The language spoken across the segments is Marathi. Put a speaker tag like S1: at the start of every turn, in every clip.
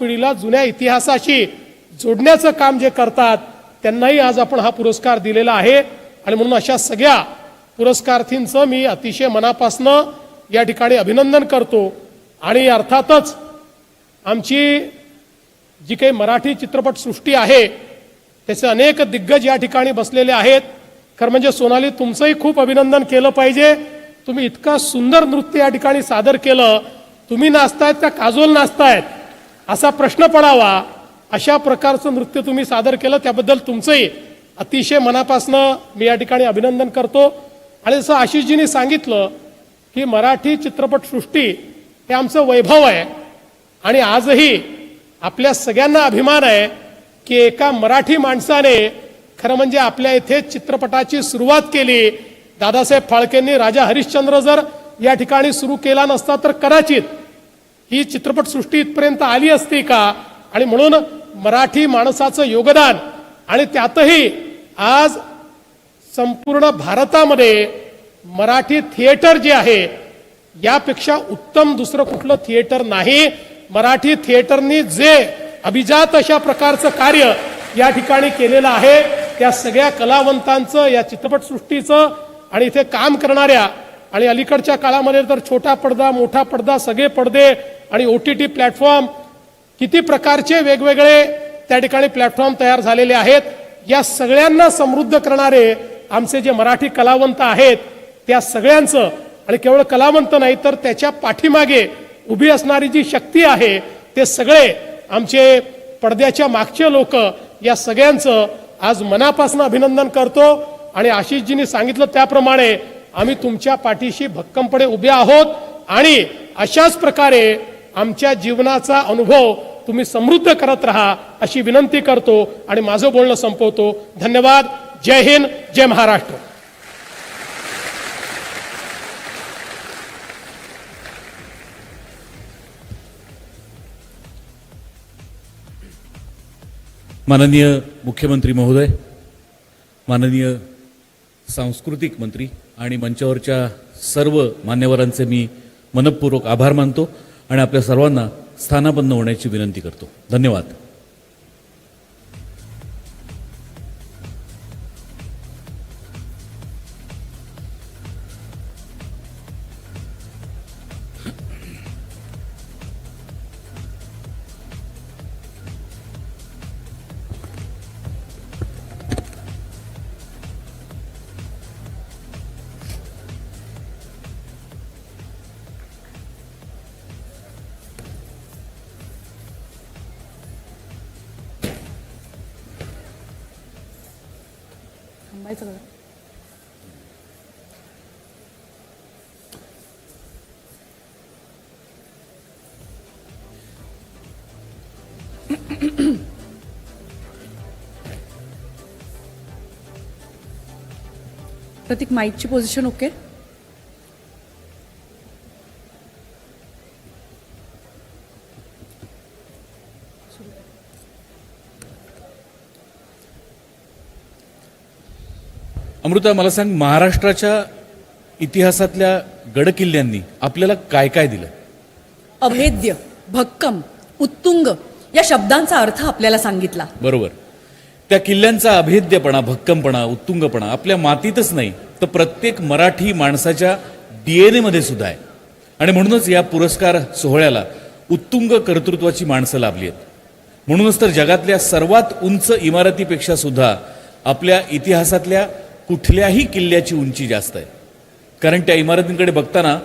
S1: पिढीला जुन्या इतिहासाशी जोडण्याचं काम जे करतात त्यांनाही आज आपण हा पुरस्कार दिलेला आहे. आणि म्हणून अशा सगळ्या पुरस्कार्थींचं मी अतिशय मनापासनं या ठिकाणी अभिनंदन करतो. आणि अर्थातच आमची जी काही मराठी चित्रपटसृष्टी आहे त्याचे अनेक दिग्गज या ठिकाणी बसलेले आहेत. खरं म्हणजे सोनाली तुमचंही खूप अभिनंदन केलं पाहिजे. तुम्ही इतका सुंदर नृत्य या ठिकाणी सादर केलं. तुम्ही नाचतायत त्या काजोल नाचतायत? असा प्रश्न पडावा अशा प्रकारचं नृत्य तुम्ही सादर केलं त्याबद्दल तुमचंही अतिशय मनापासनं मी या ठिकाणी अभिनंदन करतो. आणि जसं आशिषजींनी सांगितलं की मराठी चित्रपटसृष्टी हे आमचं वैभव आहे. आणि आजही आपल्या सगळ्यांना अभिमान आहे की एका मराठी माणसाने खरं म्हणजे आपल्या इथे चित्रपटाची सुरुवात केली. दादासाहेब फाळकेंनी राजा हरिश्चंद्र जर या ठिकाणी सुरू केला नसता तर कदाचित ही चित्रपटसृष्टी इथपर्यंत आली असती का? आणि म्हणून मराठी माणसाचं योगदान आणि त्यातही आज संपूर्ण भारतामध्ये मराठी थिएटर जे आहे यापेक्षा उत्तम दुसरं कुठलं थिएटर नाही. मराठी थिएटरनी जे अभिजात अशा प्रकारचं कार्य या ठिकाणी केलेलं आहे त्या सगळ्या कलावंतांचं या चित्रपटसृष्टीचं आणि इथे काम करणाऱ्या आणि अलीकडच्या काळामध्ये तर छोटा पडदा मोठा पडदा सगळे पडदे आणि ओ टी टी प्लॅटफॉर्म किती प्रकारचे वेगवेगळे त्या ठिकाणी प्लॅटफॉर्म तयार झालेले आहेत या सगळ्यांना समृद्ध करणारे आमचे जे मराठी कलावंत आहेत त्या सगळ्यांचं आणि केवळ कलावंत नाही तर त्याच्या पाठीमागे उभी असणारी जी शक्ती आहे ते सगळे आमचे पडद्याच्या मागचे लोक या सगळ्यांचं आज मनापासून अभिनंदन करतो. आणि आशिषजींनी सांगितलं त्याप्रमाणे आम्ही तुमच्या पाठीशी भक्कमपणे उभे आहोत. आणि अशाच प्रकारे आमच्या जीवनाचा अनुभव तुम्ही समृद्ध करत राहा अशी विनंती करतो आणि माझं बोलणं संपवतो. धन्यवाद. जय हिंद. जय महाराष्ट्र.
S2: माननीय मुख्यमंत्री महोदय माननीय सांस्कृतिक मंत्री आणि मंचावरच्या सर्व मान्यवरांचे मी मनपूर्वक आभार मानतो. आणि आपल्या सर्वांना स्थानापन्न होण्याची विनंती करतो. धन्यवाद.
S3: थांबायचं का प्रतीक माईकची पोझिशन ओके
S2: अमृता मला सांग महाराष्ट्राच्या इतिहासातल्या गडकिल्ल्यांनी आपल्याला काय काय दिलं?
S3: अभेद्य भक्कम उत्तुंग या शब्दांचा अर्थ आपल्याला सांगितला.
S2: बरोबर. त्या किल्ल्यांचा अभेद्यपणा भक्कमपणा उत्तुंगपणा आपल्या मातीतच नाही तर प्रत्येक मराठी माणसाच्या डीएनए मध्ये सुद्धा आहे. आणि म्हणूनच या पुरस्कार सोहळ्याला उत्तुंग कर्तृत्वाची माणसं लाभली आहेत. म्हणूनच तर जगातल्या सर्वात उंच इमारतीपेक्षा सुद्धा आपल्या इतिहासातल्या कुठल्याही किल्ल्याची उंची जास्त आहे. कारण त्या इमारतींकडे बघताना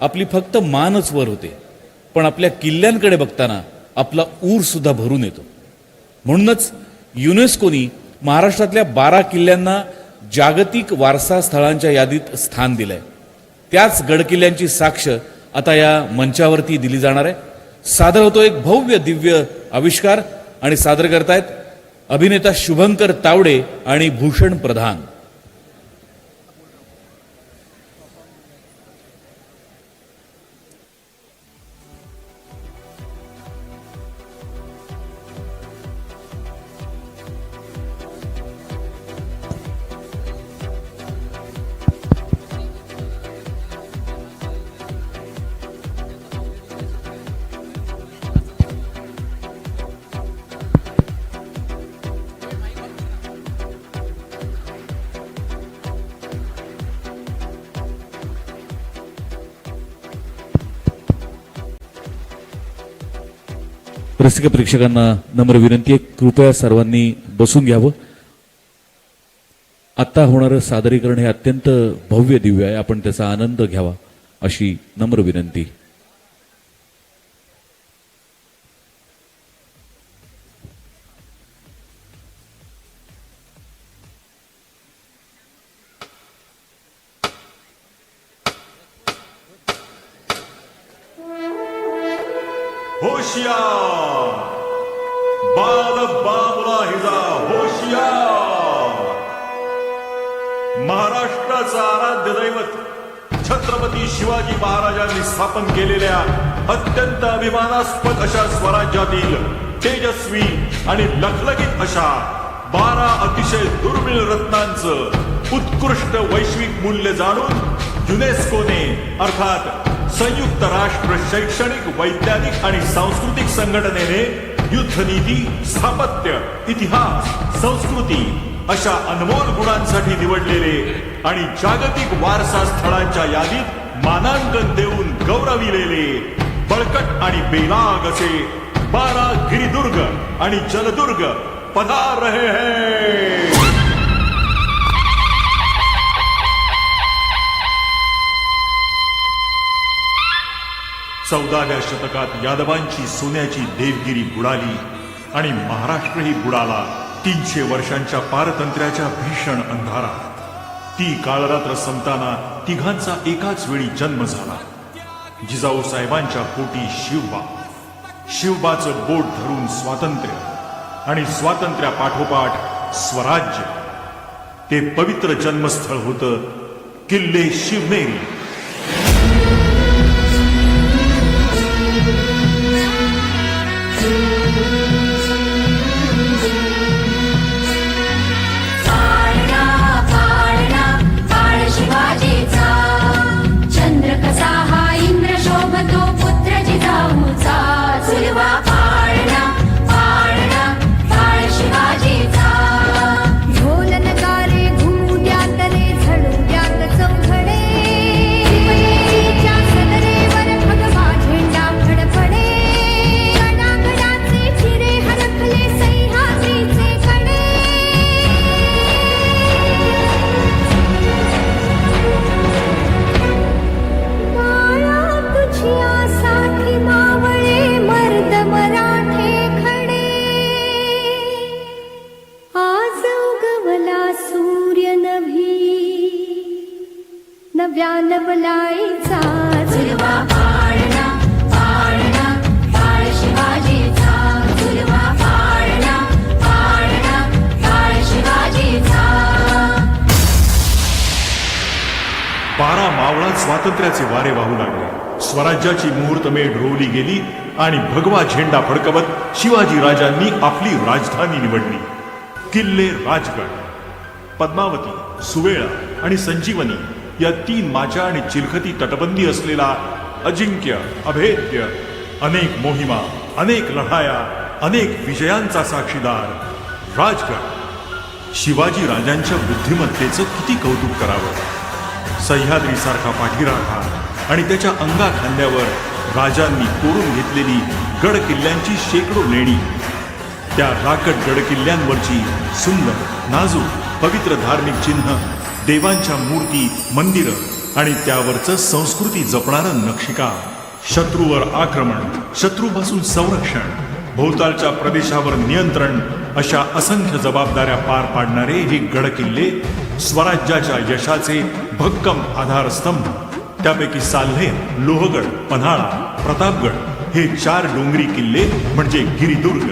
S2: आपली फक्त मानच वर होते. पण आपल्या किल्ल्यांकडे बघताना आपला ऊर सुद्धा भरून येतो. म्हणूनच युनेस्कोनी महाराष्ट्रातल्या बारा किल्ल्यांना जागतिक वारसा स्थळांच्या यादीत स्थान दिलंय. त्याच गडकिल्ल्यांची साक्ष आता या मंचावरती दिली जाणार आहे. सादर होतो एक भव्य दिव्य आविष्कार आणि सादर करतायत अभिनेता शुभंकर तावडे आणि भूषण प्रधान. रसिक प्रेक्षकांना नम्र विनंती आहे. कृपया सर्वांनी बसून घ्यावं. आत्ता होणारं सादरीकरण हे अत्यंत भव्य दिव्य आहे. आपण त्याचा आनंद घ्यावा अशी नम्र विनंती.
S4: होशियार। बाल बाबला हिजा होशियार। महाराष्ट्राचं आराध्य दैवत छत्रपती शिवाजी महाराजांनी स्थापन केलेल्या अत्यंत अभिमानास्पद अशा स्वराज्यातील तेजस्वी आणि लखलखीत अशा बारा अतिशय दुर्मिळ रत्नांचं उत्कृष्ट वैश्विक मूल्य जाणून युनेस्कोने अर्थात संयुक्त राष्ट्र शैक्षणिक वैज्ञानिक आणि सांस्कृतिक संघटनेने युद्धनीती स्थापत्य इतिहास संस्कृती अशा अनमोल गुणांसाठी निवडलेले आणि जागतिक वारसा स्थळांच्या यादीत मानांकन देऊन गौरविलेले बळकट आणि बेलाग असे बारा गिरिदुर्ग आणि जलदुर्ग पधार रहे हैं. चौदाव्या शतकात यादवांची सोन्याची देवगिरी बुडाली आणि महाराष्ट्रही बुडाला तीनशे वर्षांच्या पारतंत्र्याच्या भीषण अंधारात. ती काळरात्र संपताना तिघांचा एकाच वेळी जन्म झाला. जिजाऊ साहेबांच्या पोटी शिवबा. शिवबाचं बोट धरून स्वातंत्र्य आणि स्वातंत्र्यापाठोपाठ स्वराज्य. ते पवित्र जन्मस्थळ होतं किल्ले शिवनेरी. स्वातंत्र्याचे वारे वाहू लागले स्वराज्याची मुहूर्तमेढ रोवली गेली आणि भगवा झेंडा फडकवत शिवाजी राजांनी आपली राजधानी निवडली. किल्ले राजगड. पद्मावती सुवेळा आणि संजीवनी या तीन माच्या आणि चिलखती तटबंदी असलेला अजिंक्य अभेद्य अनेक मोहिमा अनेक लढाया अनेक विजयांचा साक्षीदार राजगड. शिवाजी राजांच्या बुद्धिमत्तेचं किती कौतुक करावं? सह्याद्रीसारखा पाठीराखा आणि त्याच्या अंगा खांद्यावर राजांनी कोरून घेतलेली गड किल्ल्यांची शेकडो लेणी त्या राकट गड किल्ल्यांवरची सुंदर नाजूक पवित्र धार्मिक चिन्ह देवांच्या मूर्ती मंदिरं आणि त्यावरचं संस्कृती जपणारं नक्षिका शत्रूवर आक्रमण शत्रूपासून संरक्षण भोवतालच्या प्रदेशावर नियंत्रण अशा असंख्य जबाबदाऱ्या पार पाडणारे हे गडकिल्ले स्वराज्याच्या यशाचे भक्कम आधारस्तंभ त्यापैकी साल्हे लोहगड पन्हाळा प्रतापगड हे चार डोंगरी किल्ले म्हणजे गिरिदुर्ग.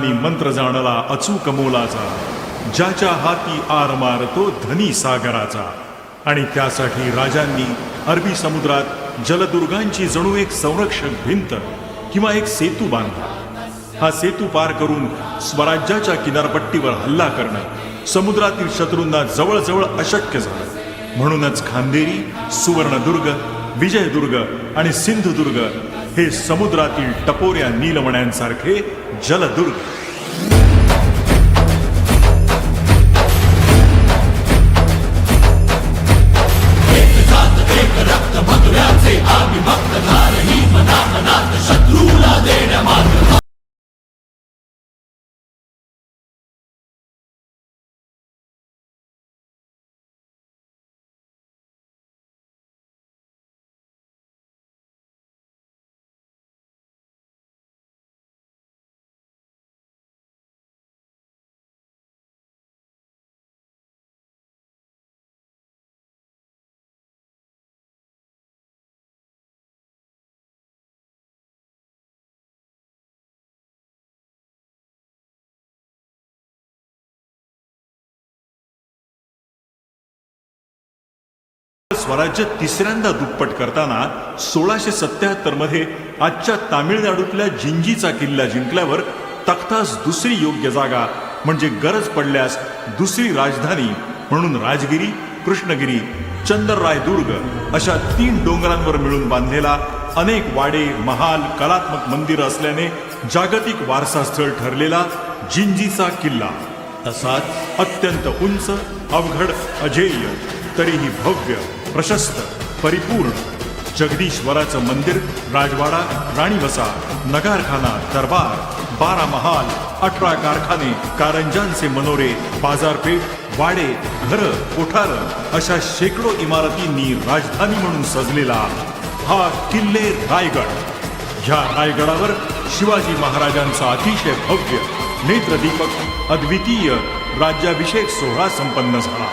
S4: महाराजांनी मंत्र जाणला अचूक मोलाचा ज्याच्या हाती आर मारतो धनी सागराचा. आणि त्यासाठी राजांनी अरबी समुद्रात जलदुर्गांची जणू एक संरक्षक भिंत किंवा एक सेतू बांधला. हा सेतू पार करून स्वराज्याच्या किनारपट्टीवर हल्ला करणं समुद्रातील शत्रूंना जवळजवळ अशक्य झालं. म्हणूनच खांदेरी सुवर्णदुर्ग विजयदुर्ग आणि सिंधुदुर्ग हे समुद्रातील टपोऱ्या नीलमण्यांसारखे जलदुर्ग. स्वराज्य तिसऱ्यांदा दुप्पट करताना सोळाशे सत्याहत्तरमध्ये आजच्या तामिळनाडूतल्या जिंजीचा किल्ला जिंकल्यावर तख्तास दुसरी योग्य जागा म्हणजे गरज पडल्यास दुसरी राजधानी म्हणून राजगिरी कृष्णगिरी चंदरराय दुर्ग अशा तीन डोंगरांवर मिळून बांधलेला अनेक वाडे महाल कलात्मक मंदिरं असल्याने जागतिक वारसा स्थळ ठरलेला जिंजीचा किल्ला. तसाच अत्यंत उंच अवघड अजेय तरीही भव्य. प्रशस्त परिपूर्ण जगदीश्वराचं मंदिर राजवाडा राणीवसा नगारखाना दरबार बारा महाल अठरा कारखाने कारंजांचे मनोरे बाजारपेठ वाडे घर कोठार अशा शेकडो इमारतींनी राजधानी म्हणून सजलेला हा किल्ले रायगड. ह्या रायगडावर शिवाजी महाराजांचा अतिशय भव्य नेत्रदीपक अद्वितीय राज्याभिषेक सोहळा संपन्न झाला.